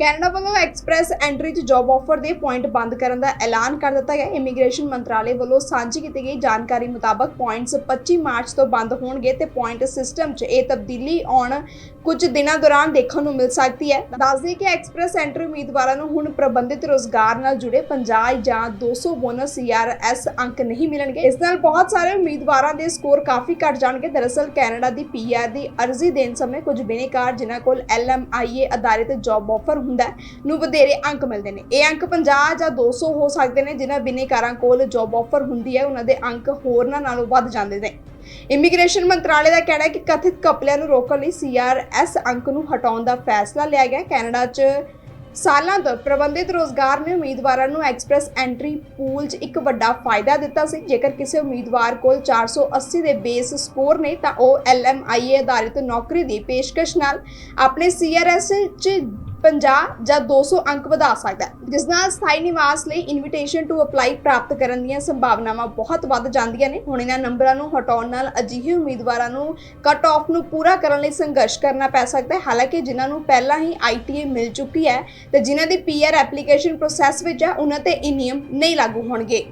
Canada ਵੱਲੋਂ express entry 'ਚ job offer ਦੇ ਪੁਆਇੰਟ ਬੰਦ ਕਰਨ ਦਾ ਐਲਾਨ ਕਰ ਦਿੱਤਾ ਗਿਆ। ਇਮੀਗ੍ਰੇਸ਼ਨ ਮੰਤਰਾਲੇ ਵੱਲੋਂ ਸਾਂਝੀ ਕੀਤੀ ਗਈ ਜਾਣਕਾਰੀ ਮੁਤਾਬਕ ਪੁਆਇੰਟਸ 25 ਮਾਰਚ ਤੋਂ ਬੰਦ ਹੋਣਗੇ ਤੇ ਪੁਆਇੰਟ ਸਿਸਟਮ 'ਚ ਇਹ ਤਬਦੀਲੀ ਆਉਣ ਕੁਝ ਦਿਨਾਂ ਦੌਰਾਨ ਦੇਖਣ ਨੂੰ ਮਿਲ ਸਕਦੀ ਹੈ। ਦੱਸਦੇ ਕਿ ਐਕਸਪ੍ਰੈਸ ਐਂਟਰੀ ਉਮੀਦਵਾਰਾਂ ਨੂੰ ਹੁਣ ਪ੍ਰਬੰਧਿਤ ਰੋਜ਼ਗਾਰ ਨਾਲ ਜੁੜੇ 50 ਜਾਂ 200 ਬੋਨਸ ਸੀਆਰਐਸ ਅੰਕ ਨਹੀਂ ਮਿਲਣਗੇ। ਇਸ ਨਾਲ ਬਹੁਤ ਸਾਰੇ ਉਮੀਦਵਾਰਾਂ ਦੇ ਸਕੋਰ ਕਾਫੀ ਘਟ ਜਾਣਗੇ। ਦਰਅਸਲ ਕੈਨੇਡਾ ਦੀ ਪੀਆਰ ਦੀ ਅਰਜ਼ੀ ਦੇਣ ਸਮੇਂ ਕੁਝ ਬਿਨੇਕਾਰ, ਜਿਨ੍ਹਾਂ ਕੋਲ ਐਲਐਮਆਈਏ ਆਧਾਰਿਤ ਜੌਬ ਆਫਰ ਹੁੰਦਾ ਨੂੰ ਵਧੇਰੇ ਅੰਕ ਮਿਲਦੇ ਨੇ। ਇਹ ਅੰਕ 50 ਜਾਂ 200 ਹੋ ਸਕਦੇ ਨੇ, ਜਿਨ੍ਹਾਂ ਬਿਨੇਕਾਰਾਂ ਕੋਲ ਜੌਬ ਆਫਰ ਹੁੰਦੀ ਹੈ, ਉਹਨਾਂ ਦੇ ਅੰਕ ਹੋਰਨਾਂ ਨਾਲੋਂ ਵੱਧ ਜਾਂਦੇ ਨੇ। ਇਮੀਗ੍ਰੇਸ਼ਨ ਮੰਤਰਾਲੇ ਦਾ ਕਹਿਣਾ ਹੈ ਕਿ ਕਥਿਤ ਕਪਲਿਆਂ ਨੂੰ ਰੋਕਣ ਲਈ ਸੀਆਰਐਸ ਅੰਕ ਨੂੰ ਹਟਾਉਣ ਦਾ ਫੈਸਲਾ ਲਿਆ ਗਿਆ ਕੈਨੇਡਾ 'ਚ ਸਾਲਾਂ ਤੋਂ ਪ੍ਰਬੰਧਿਤ ਰੋਜ਼ਗਾਰ ਨੇ ਉਮੀਦਵਾਰਾਂ ਨੂੰ ਐਕਸਪ੍ਰੈਸ ਐਂਟਰੀ ਪੂਲ 'ਚ ਇੱਕ ਵੱਡਾ ਫਾਇਦਾ ਦਿੱਤਾ ਸੀ। ਜੇਕਰ ਕਿਸੇ ਉਮੀਦਵਾਰ ਕੋਲ 480 ਦੇ ਬੇਸ ਸਕੋਰ ਨੇ, ਤਾਂ ਉਹ ਐਲਐਮਆਈਏ ਆਧਾਰਿਤ ਨੌਕਰੀ ਦੀ ਪੇਸ਼ਕਸ਼ ਨਾਲ ਆਪਣੇ ਸੀਆਰਐਸ 'ਚ 50 ਜਾਂ 200 ਅੰਕ ਵਧਾ ਸਕਦਾ ਹੈ, ਜਿਸ ਨਾਲ ਸਥਾਈ ਨਿਵਾਸ ਲਈ ਇਨਵੀਟੇਸ਼ਨ ਟੂ ਅਪਲਾਈ ਪ੍ਰਾਪਤ ਕਰਨ ਦੀਆਂ ਸੰਭਾਵਨਾਵਾਂ ਬਹੁਤ ਵੱਧ ਜਾਂਦੀਆਂ ਨੇ। ਹੁਣ ਇਹਨਾਂ ਨੰਬਰਾਂ ਨੂੰ ਹਟਾਉਣ ਨਾਲ ਅਜਿਹੇ ਉਮੀਦਵਾਰਾਂ ਨੂੰ ਕਟ ਆਫ ਨੂੰ ਪੂਰਾ ਕਰਨ ਲਈ ਸੰਘਰਸ਼ ਕਰਨਾ ਪੈ ਸਕਦਾ ਹੈ। ਹਾਲਾਂਕਿ ਜਿਨ੍ਹਾਂ ਨੂੰ ਪਹਿਲਾਂ ਹੀ ਆਈਟੀਏ ਮਿਲ ਚੁੱਕੀ ਹੈ ਤੇ ਜਿਨ੍ਹਾਂ ਦੀ ਪੀਆਰ ਐਪਲੀਕੇਸ਼ਨ ਪ੍ਰੋਸੈਸ ਵਿੱਚ ਹੈ, ਉਹਨਾਂ ਤੇ ਇਹ ਨਿਯਮ ਨਹੀਂ ਲਾਗੂ ਹੋਣਗੇ।